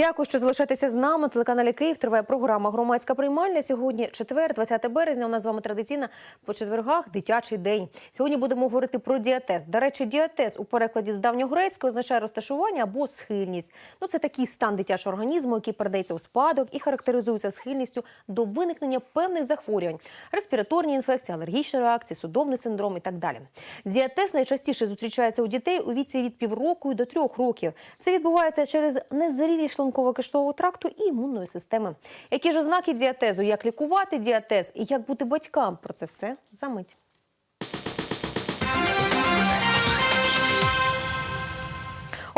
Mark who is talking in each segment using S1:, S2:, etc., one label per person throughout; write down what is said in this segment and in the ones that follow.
S1: Дякую, що залишаєтеся з нами. Телеканалі Київ триває програма Громадська приймальня. Сьогодні четвер, 20 березня. У нас з вами традиційна по четвергах дитячий день. Сьогодні будемо говорити про діатез. До речі, діатез у перекладі з давньогрецького означає розташування або схильність. Ну це такий стан дитячого організму, який передається у спадок і характеризується схильністю до виникнення певних захворювань: респіраторні інфекції, алергічні реакції, судомний синдром і так далі. Діатез найчастіше зустрічається у дітей у віці від півроку до трьох років. Це відбувається через незрілі незрілість шлунково-кишкового тракту і імунної системи. Які ж ознаки діатезу, як лікувати діатез і як бути батькам? Про це все за мить.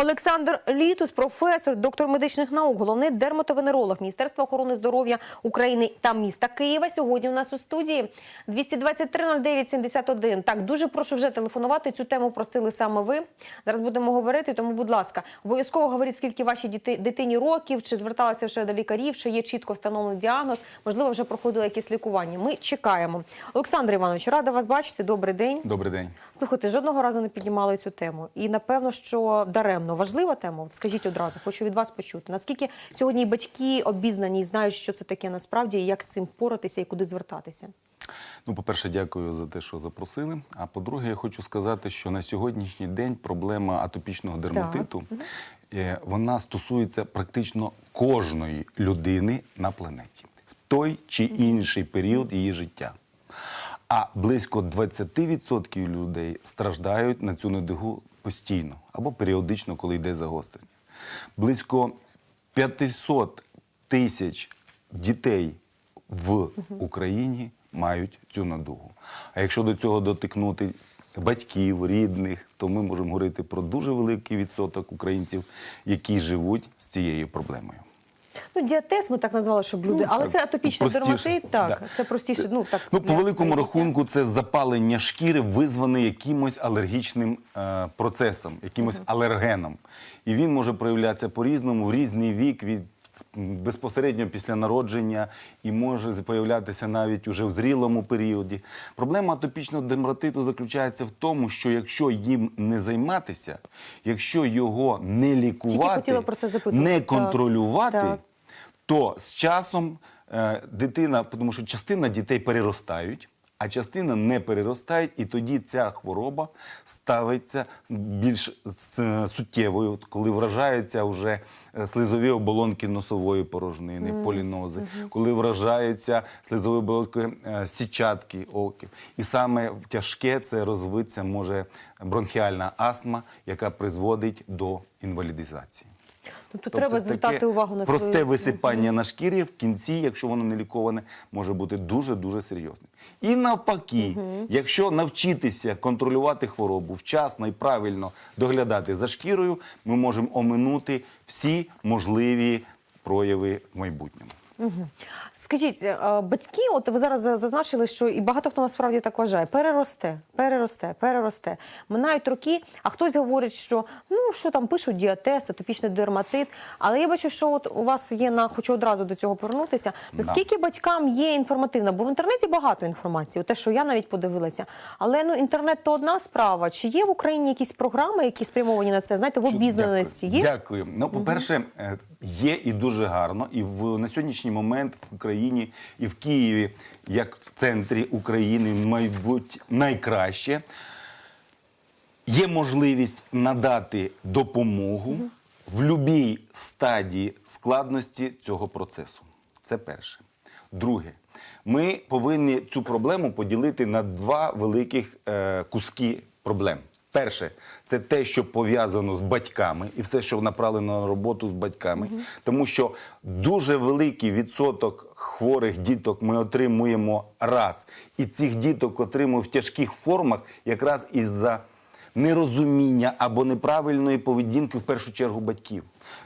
S1: Олександр Літус, професор, доктор медичних наук, головний дерматовенеролог Міністерства охорони здоров'я України та міста Києва. Сьогодні у нас у студії 223 09 71. Так, дуже прошу вже телефонувати. Цю тему просили саме ви. Зараз будемо говорити. Тому, будь ласка, обов'язково говоріть, скільки вашій діти, дитині років, чи зверталися вже до лікарів, чи є чітко встановлений діагноз. Можливо, вже проходили якісь лікування. Ми чекаємо. Олександр Іванович, рада вас бачити. Добрий день.
S2: Добрий день.
S1: Слухайте, жодного разу не піднімали цю тему. І напевно, що даремно важлива тема. От скажіть одразу, хочу від вас почути. Наскільки сьогодні батьки обізнані і знають, що це таке насправді, і як з цим поратися і куди звертатися?
S2: Ну, по-перше, дякую за те, що запросили. А по-друге, я хочу сказати, що на сьогоднішній день проблема атопічного дерматиту е, вона стосується практично кожної людини на планеті в той чи інший період її життя. А близько 20% людей страждають на цю недугу постійно або періодично, коли йде загострення. Близько 500 тисяч дітей в Україні мають цю надугу. А якщо до цього дотикнути батьків, рідних, то ми можемо говорити про дуже великий відсоток українців, які живуть з цією проблемою.
S1: Ну, діатез ми так назвали, щоб люди, але це атопічний
S2: Простіше,
S1: дерматит. Так,
S2: да.
S1: це простіше. Ну так
S2: Ну, по великому
S1: сприйняття.
S2: рахунку, це запалення шкіри, визване якимось алергічним е, процесом, якимось алергеном. І він може проявлятися по-різному в різний вік від безпосередньо після народження і може з'являтися навіть уже в зрілому періоді. Проблема атопічного дерматиту заключається в тому, що якщо їм не займатися, якщо його не лікувати, не контролювати,
S1: Так.
S2: то з часом е, дитина, тому що частина дітей переростають, а частина не переростають, і тоді ця хвороба ставиться більш суттєвою, коли вражаються вже е, слизові оболонки носової порожнини, полінози, коли вражаються слизові оболонки е, січатки оків. І саме тяжке це розвитися може бронхіальна астма, яка призводить до інвалідизації.
S1: Тобто,
S2: Тобто
S1: треба звертати
S2: таке
S1: увагу на
S2: просте
S1: свої...
S2: висипання на шкірі в кінці, якщо воно не ліковане, може бути дуже дуже серйозним. І навпаки, якщо навчитися контролювати хворобу вчасно і правильно доглядати за шкірою, ми можемо оминути всі можливі прояви в майбутньому.
S1: Скажіть, е, батьки, от ви зараз зазначили, що і багато хто насправді так вважає, переросте, переросте, переросте. Минають роки, а хтось говорить, що ну що там пишуть діатез, атопічний дерматит. Але я бачу, що от у вас є на хочу одразу до цього повернутися. Наскільки батькам є інформативна? Бо в інтернеті багато інформації, те, що я навіть подивилася. Але ну інтернет то одна справа. Чи є в Україні якісь програми, які спрямовані на це? Знаєте, в обізнаності є?
S2: Дякую. Ну, по-перше, е, є і дуже гарно. І в на сьогоднішній момент в Україні і в Києві, як в центрі України, мабуть, найкраще. Є можливість надати допомогу в будь-якій стадії складності цього процесу. Це перше. Друге, ми повинні цю проблему поділити на два великих е, куски проблем. Перше, це те, що пов'язано з батьками, і все, що направлено на роботу з батьками, тому що дуже великий відсоток хворих діток ми отримуємо раз, і цих діток отримуємо в тяжких формах, якраз із-за нерозуміння або неправильної поведінки в першу чергу батьків.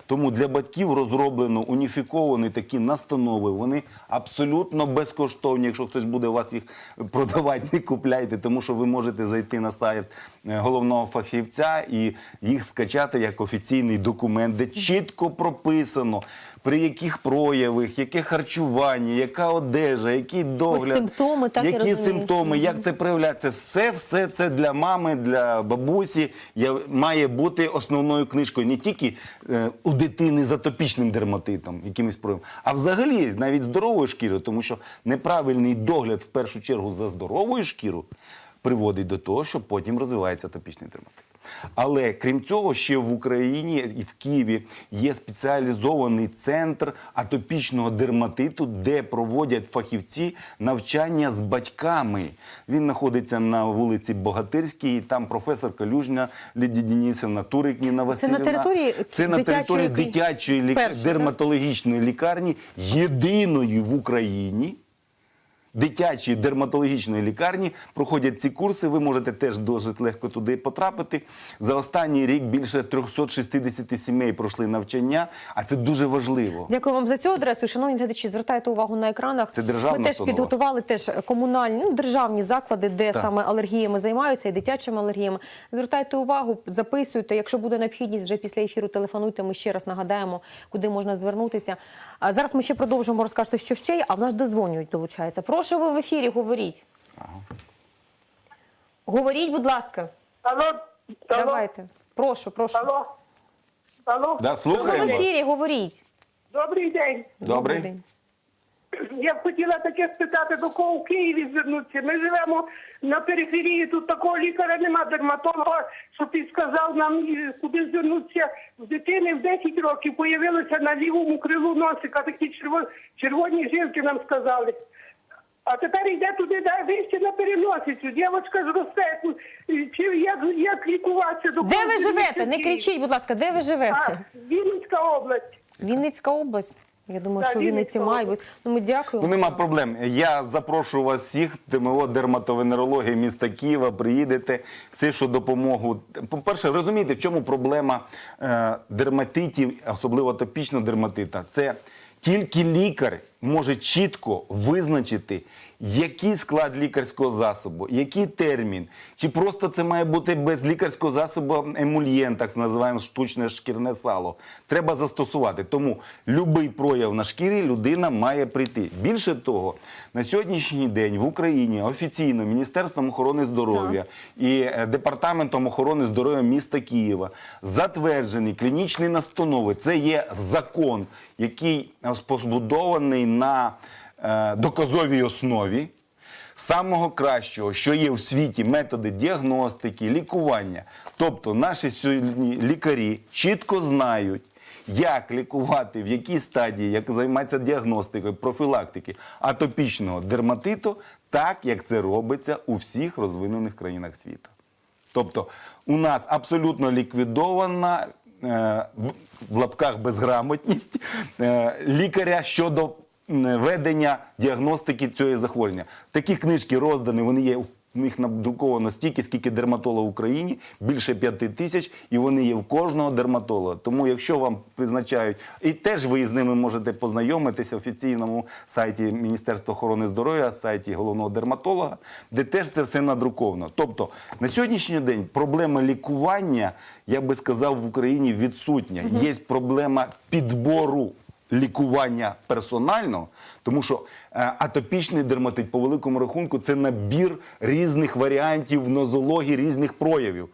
S2: Тому для батьків розроблено уніфіковані такі настанови. Вони абсолютно безкоштовні. Якщо хтось буде у вас їх продавати, не купляйте, тому що ви можете зайти на сайт е, головного фахівця і їх скачати як офіційний документ, де чітко прописано при яких проявах, яке харчування, яка одежа, який догляд,
S1: симптоми, так, я
S2: які
S1: розумію.
S2: симптоми, як це проявляється. Все, все це для мами, для бабусі я- має бути основною книжкою не тільки е, у дитини з атопічним дерматитом, якимось проявом, а взагалі навіть здоровою шкірою, тому що неправильний догляд в першу чергу за здоровою шкірою приводить до того, що потім розвивається атопічний дерматит. Але крім цього, ще в Україні і в Києві є спеціалізований центр атопічного дерматиту, де проводять фахівці навчання з батьками. Він знаходиться на вулиці Богатирській. і Там професор Калюжня Лідія Денисівна, Турик Ніна Васильівна.
S1: території
S2: це на території
S1: клі-
S2: дитячої лік...
S1: Так?
S2: дерматологічної лікарні, єдиної в Україні дитячої дерматологічної лікарні проходять ці курси. Ви можете теж досить легко туди потрапити. За останній рік більше 360 сімей пройшли навчання, а це дуже важливо.
S1: Дякую вам за цю адресу. Шановні глядачі, звертайте увагу на екранах.
S2: Це державна
S1: Ми теж
S2: установа.
S1: підготували теж комунальні ну, державні заклади, де
S2: Так.
S1: саме алергіями займаються і дитячими алергіями. Звертайте увагу, записуйте. Якщо буде необхідність, вже після ефіру телефонуйте. Ми ще раз нагадаємо, куди можна звернутися. А зараз ми ще продовжимо розкажете, що ще є. А в нас дозвонюють, долучається. Прошу ви в ефірі, говоріть. Говоріть, будь ласка.
S3: Алло, алло,
S1: Давайте. Прошу, прошу.
S3: алло, алло.
S2: Да,
S1: Ви в
S2: слухаємо.
S1: ефірі, говоріть.
S3: Добрий день.
S2: Добрий.
S1: день.
S3: Я б хотіла таке спитати, до кого в Києві звернутися. Ми живемо на периферії, тут такого лікаря нема, дерматолога, що підсказав нам, і куди звернутися. В дитини в 10 років появилося на лівому крилу носика, такі черво- червоні жилки нам сказали. А тепер йде туди, де вище на переносицю. Дівчинка зросте. Чи як, як лікуватися? До
S1: Де ви живете? Не кричіть, будь ласка, де ви
S3: А,
S1: живете?
S3: Вінницька область.
S1: Вінницька область. Я думаю, що Вінниці бути. Ну, ми дякуємо.
S2: Ну, нема проблем. Я запрошую вас всіх, ТМО дерматовенерології міста Києва. Приїдете, все, що допомогу. По-перше, розумієте, в чому проблема е, дерматитів, особливо атопічного дерматита? Це тільки лікар може чітко визначити, який склад лікарського засобу, який термін, чи просто це має бути без лікарського засобу емульєн, так називаємо штучне шкірне сало. Треба застосувати. Тому будь-який прояв на шкірі людина має прийти. Більше того, на сьогоднішній день в Україні офіційно Міністерством охорони здоров'я і е, Департаментом охорони здоров'я міста Києва затверджені клінічні настанови. Це є закон, який е, побудований на доказовій основі самого кращого, що є в світі, методи діагностики, лікування. Тобто наші сьогодні лікарі чітко знають, як лікувати, в якій стадії, як займатися діагностикою, профілактики атопічного дерматиту, так як це робиться у всіх розвинених країнах світу. Тобто у нас абсолютно ліквідована е, в лапках безграмотність е, лікаря щодо ведення діагностики цього захворювання. Такі книжки роздані, вони є. У них надруковано стільки, скільки дерматолога в Україні, більше п'яти тисяч, і вони є в кожного дерматолога. Тому, якщо вам призначають, і теж ви з ними можете познайомитися в офіційному сайті Міністерства охорони здоров'я, сайті головного дерматолога, де теж це все надруковано. Тобто на сьогоднішній день проблема лікування, я би сказав, в Україні відсутня. Є проблема підбору лікування персонального, тому що е, атопічний дерматит, по великому рахунку, це набір різних варіантів нозології, різних проявів.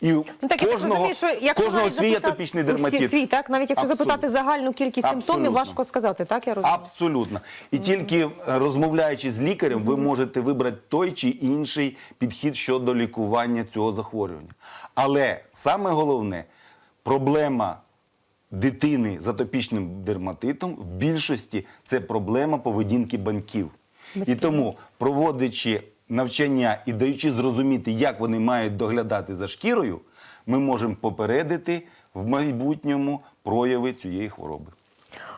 S2: І
S1: Ну, так, я так розумію, що якщо
S2: кожного свій
S1: запитати-
S2: атопічний дерматит.
S1: Свій, так? Навіть якщо
S2: Абсолютно.
S1: запитати загальну кількість симптомів, важко сказати, так я розумію?
S2: Абсолютно. І тільки е, розмовляючи з лікарем, ви можете вибрати той чи інший підхід щодо лікування цього захворювання. Але саме головне проблема дитини з атопічним дерматитом в більшості це проблема поведінки банків. І тому, проводячи навчання і даючи зрозуміти, як вони мають доглядати за шкірою, ми можемо попередити в майбутньому прояви цієї хвороби.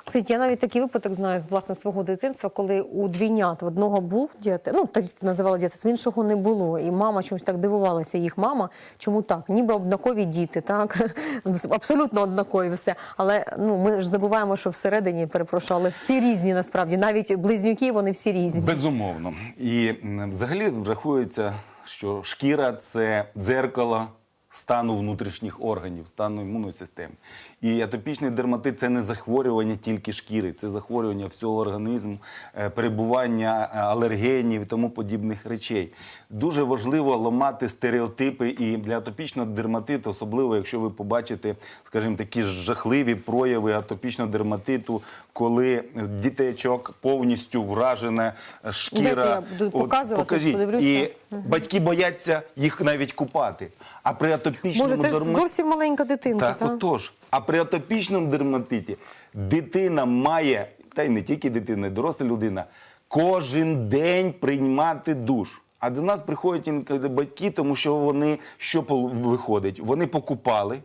S1: Скажіть, я навіть такий випадок знаю з власне свого дитинства, коли у двійнят в одного був діатез, ну так називали діатез, в іншого не було. І мама чомусь так дивувалася, їх мама. Чому так? Ніби однакові діти, так абсолютно однакові все. Але ну ми ж забуваємо, що всередині перепрошую, але всі різні насправді. Навіть близнюки вони всі різні.
S2: Безумовно. І взагалі врахується, що шкіра це дзеркало стану внутрішніх органів, стану імунної системи. І атопічний дерматит це не захворювання тільки шкіри, це захворювання всього організму, е, перебування е, алергенів і тому подібних речей. Дуже важливо ламати стереотипи і для атопічного дерматиту, особливо якщо ви побачите, скажімо, такі жахливі прояви атопічного дерматиту, коли дітечок повністю вражена шкіра.
S1: Дайте я буду
S2: От
S1: показувати,
S2: покажіть.
S1: подивлюся.
S2: І батьки бояться їх навіть купати. А при атопічному
S1: Може, це ж
S2: дерматиті...
S1: зовсім маленька дитинка,
S2: Так,
S1: та?
S2: отож. А при атопічному дерматиті дитина має, та й не тільки дитина, і доросла людина, кожен день приймати душ. А до нас приходять інколи батьки, тому що вони що пол- виходить? Вони покупали,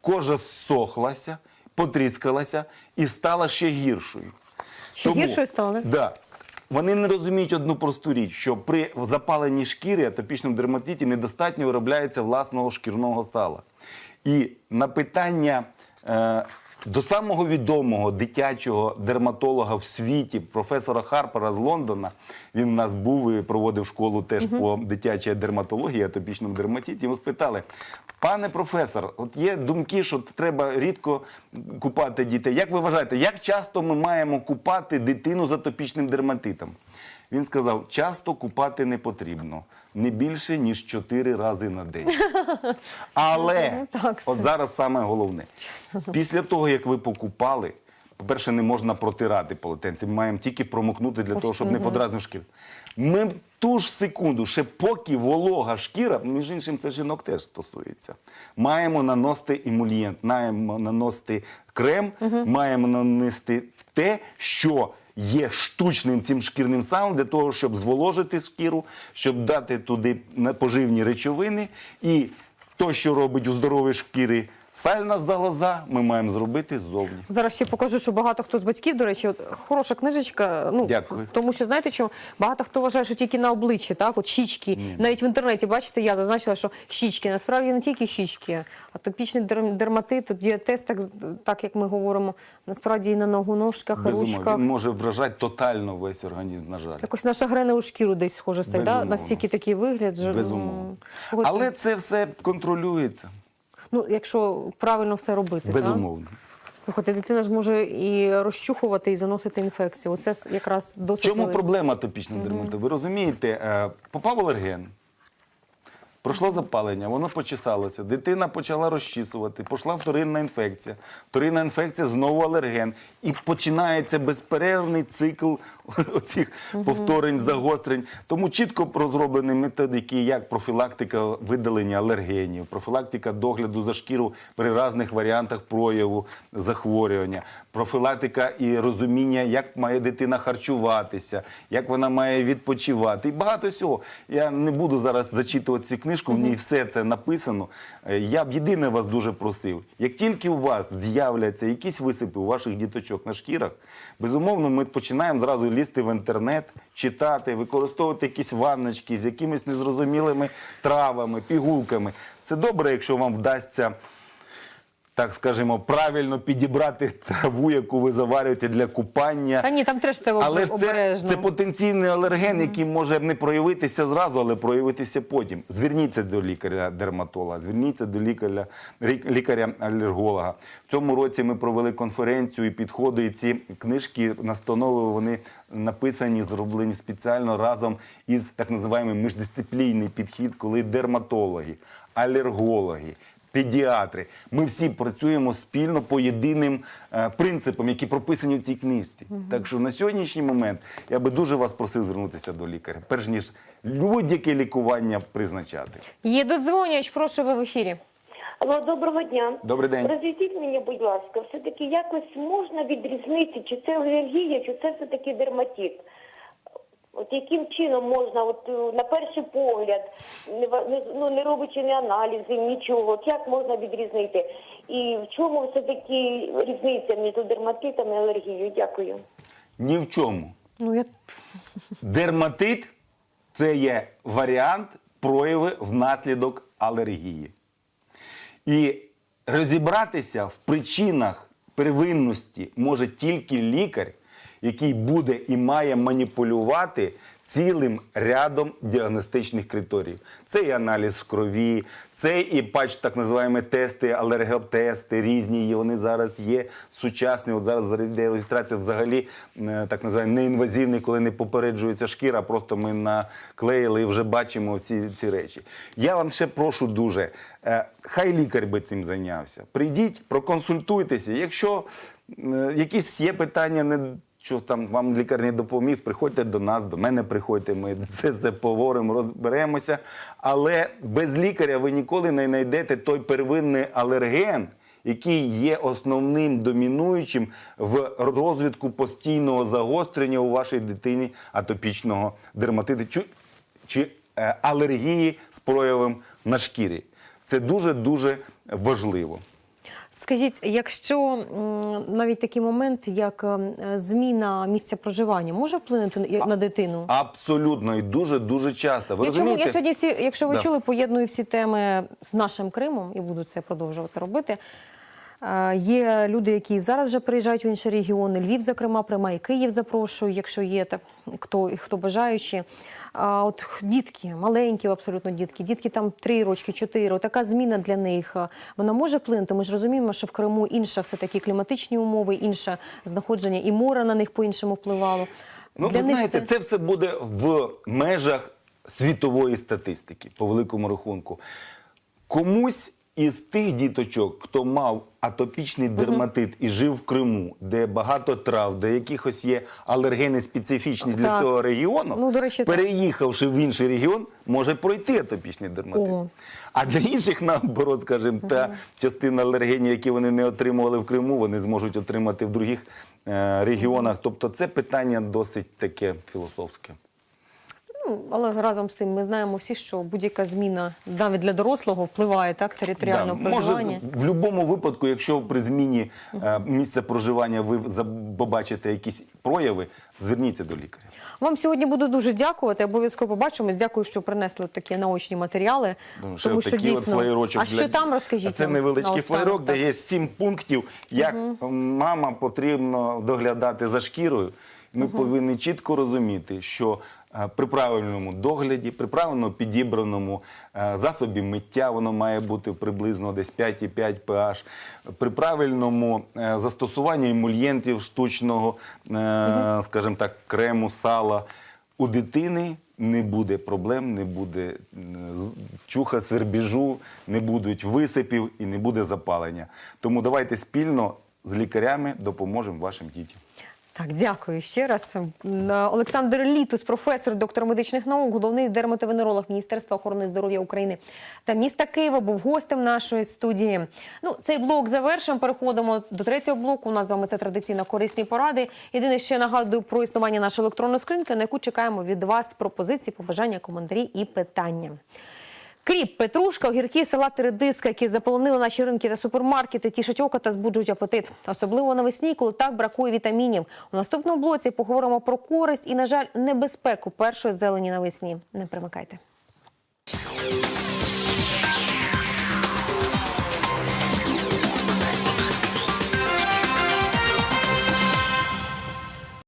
S2: кожа зсохлася, потріскалася і стала ще гіршою.
S1: Ще гіршою стала?
S2: Да. Вони не розуміють одну просту річ, що при запаленні шкіри атопічному дерматиті недостатньо виробляється власного шкірного сала. І на питання е, до самого відомого дитячого дерматолога в світі, професора Харпера з Лондона, він у нас був і проводив школу теж по дитячій дерматології, атопічному дерматиті. Йому спитали: пане професор, от є думки, що треба рідко купати дітей. Як ви вважаєте, як часто ми маємо купати дитину з атопічним дерматитом? Він сказав: часто купати не потрібно, не більше ніж 4 рази на день. Але
S1: Ну,
S2: от зараз саме головне. Після того, як ви покупали, по-перше, не можна протирати полотенце. Ми маємо тільки промокнути для того, щоб не подразнив шкіру. Ми в ту ж секунду, ще поки волога шкіра, між іншим, це жінок теж стосується. Маємо наносити емульєнт, маємо наносити крем, маємо нанести те, що є штучним цим шкірним салом для того, щоб зволожити шкіру, щоб дати туди поживні речовини. І то, що робить у здоровій шкірі сальна залоза, ми маємо зробити ззовні.
S1: Зараз ще покажу, що багато хто з батьків, до речі, от, хороша книжечка. Ну
S2: Дякую.
S1: тому що знаєте, чому багато хто вважає, що тільки на обличчі, так, от щічки. Навіть в інтернеті, бачите, я зазначила, що щічки. Насправді не тільки щічки, атопічний дер- дерматит, діатез, так, так як ми говоримо, насправді і на ногу, ножках,
S2: Безумовно,
S1: ручках.
S2: він може вражати тотально весь організм, на жаль.
S1: Якось наша грена у шкіру десь схоже стає, да? Настільки такий вигляд. же,
S2: Безумовно. Але це все контролюється.
S1: Ну, якщо правильно все робити. так?
S2: Безумовно.
S1: Слухайте, дитина ж може і розчухувати, і заносити інфекцію. Оце якраз досить
S2: чому
S1: велика.
S2: проблема топічна. дерматиту? Ви розумієте, е, попав алерген, пройшло запалення, воно почесалося, дитина почала розчісувати, пішла вторинна інфекція. Вторинна інфекція знову алерген. І починається безперервний цикл оцих повторень, загострень. Тому чітко розроблені методики, як профілактика видалення алергенів, профілактика догляду за шкіру при різних варіантах прояву захворювання, профілактика і розуміння, як має дитина харчуватися, як вона має відпочивати. І багато всього. Я не буду зараз зачитувати цю книжку, в ній все це написано. Е, Я б єдине вас дуже просив. Як тільки у вас з'являться якісь висипи у ваших діточок на шкірах, безумовно, ми починаємо зразу лізти в інтернет, читати, використовувати якісь ванночки з якимись незрозумілими травами, пігулками. Це добре, якщо вам вдасться так скажімо, правильно підібрати траву, яку ви заварюєте для купання.
S1: Та ні, там теж треба
S2: Але ж це, це потенційний алерген, який може не проявитися зразу, але проявитися потім. Зверніться до лікаря-дерматолога, зверніться до лікаря-алерголога. В цьому році ми провели конференцію і підходи, і ці книжки, настанови, вони написані, зроблені спеціально разом із так називаємо міждисциплінний підхід, коли дерматологи, алергологи, педіатри. Ми всі працюємо спільно по єдиним е, принципам, які прописані в цій книжці. Так що на сьогоднішній момент я би дуже вас просив звернутися до лікаря, перш ніж будь-яке лікування призначати.
S1: Є додзвонювач, прошу ви в ефірі.
S4: Алло, доброго дня.
S2: Добрий день.
S4: Розвітіть мені, будь ласка, все-таки якось можна відрізнити, чи це алергія, чи це все-таки дерматит. От яким чином можна, от е, на перший погляд, не, не, ну, не робячи ні аналізи, нічого, от як можна відрізнити? І в чому все-таки різниця між дерматитом і алергією? Дякую.
S2: Ні в чому.
S1: Ну, я...
S2: Дерматит це є варіант прояви внаслідок алергії. І розібратися в причинах первинності може тільки лікар, який буде і має маніпулювати цілим рядом діагностичних критеріїв. Це і аналіз крові, це і патч, так називаємо тести, алерготести, різні є. Вони зараз є сучасні. От зараз йде реєстрація взагалі е, так називаємо неінвазивний, коли не попереджується шкіра, просто ми наклеїли і вже бачимо всі ці речі. Я вам ще прошу дуже, е, хай лікар би цим зайнявся. Прийдіть, проконсультуйтеся. Якщо е, якісь є питання, не що там вам лікар не допоміг, приходьте до нас, до мене приходьте, ми це все поговоримо, розберемося. Але без лікаря ви ніколи не знайдете той первинний алерген, який є основним домінуючим в розвитку постійного загострення у вашій дитині атопічного дерматиту чи, чи е, алергії з проявом на шкірі. Це дуже дуже важливо.
S1: Скажіть, якщо навіть такий момент, як ем, зміна місця проживання, може вплинути на- дитину?
S2: Абсолютно і дуже дуже часто. Ви
S1: Я, чому,
S2: розумієте?
S1: я сьогодні всі, якщо ви
S2: Да.
S1: чули, поєдную всі теми з нашим Кримом і буду це продовжувати робити. Є люди, які зараз вже приїжджають в інші регіони. Львів, зокрема, приймає Київ запрошую, якщо є так, хто, хто бажаючі. А от дітки, маленькі абсолютно дітки, дітки там три рочки, чотири. Така зміна для них вона може вплинути. Ми ж розуміємо, що в Криму інша все таки кліматичні умови, інше знаходження, і море на них по-іншому впливало.
S2: Ну,
S1: Для
S2: ви
S1: них
S2: знаєте, це... все буде в межах світової статистики, по великому рахунку. Комусь із тих діточок, хто мав атопічний дерматит і жив в Криму, де багато трав, де якихось є алергени специфічні для
S1: Так.
S2: цього регіону,
S1: Ну, до речі, так.
S2: переїхавши в інший регіон, може пройти атопічний дерматит. А для інших, наоборот, скажімо, та частина алергенів, які вони не отримували в Криму, вони зможуть отримати в других е, регіонах. Тобто це питання досить таке філософське.
S1: Ну, але разом з тим ми знаємо всі, що будь-яка зміна навіть для дорослого впливає так територіального
S2: Да,
S1: проживання.
S2: Може, в будь-якому випадку, якщо при зміні е, місця проживання ви побачите якісь прояви, зверніться до лікаря.
S1: Вам сьогодні буду дуже дякувати. Обов'язково побачимось. Дякую, що принесли такі наочні матеріали.
S2: Ну, ще
S1: тому що дійсно.
S2: от
S1: а
S2: для-
S1: що там розкажіть?
S2: А Це невеличкий флаєрок, де є сім пунктів, як мама потрібно доглядати за шкірою. Ми повинні чітко розуміти, що при правильному догляді, при правильно підібраному е, засобі миття, воно має бути приблизно десь 5,5 pH, при правильному е, застосуванні емульєнтів штучного, е, скажімо так, крему, сала, у дитини не буде проблем, не буде е, чуха, свербіжу, не будуть висипів і не буде запалення. Тому давайте спільно з лікарями допоможемо вашим дітям.
S1: Так, дякую ще раз. Олександр Літус, професор, доктор медичних наук, головний дерматовенеролог Міністерства охорони здоров'я України та міста Києва був гостем нашої студії. Ну, цей блок завершимо. Переходимо до третього блоку. У нас з вами це традиційно корисні поради. Єдине, ще нагадую про існування нашої електронної скринки, на яку чекаємо від вас пропозиції, побажання, коментарі і питання. Кріп, петрушка, огірки, салати, редиска, які заполонили наші ринки та супермаркети, тішать око та збуджують апетит. Особливо навесні, коли так бракує вітамінів. У наступному блоці поговоримо про користь і, на жаль, небезпеку першої зелені навесні. Не примикайте.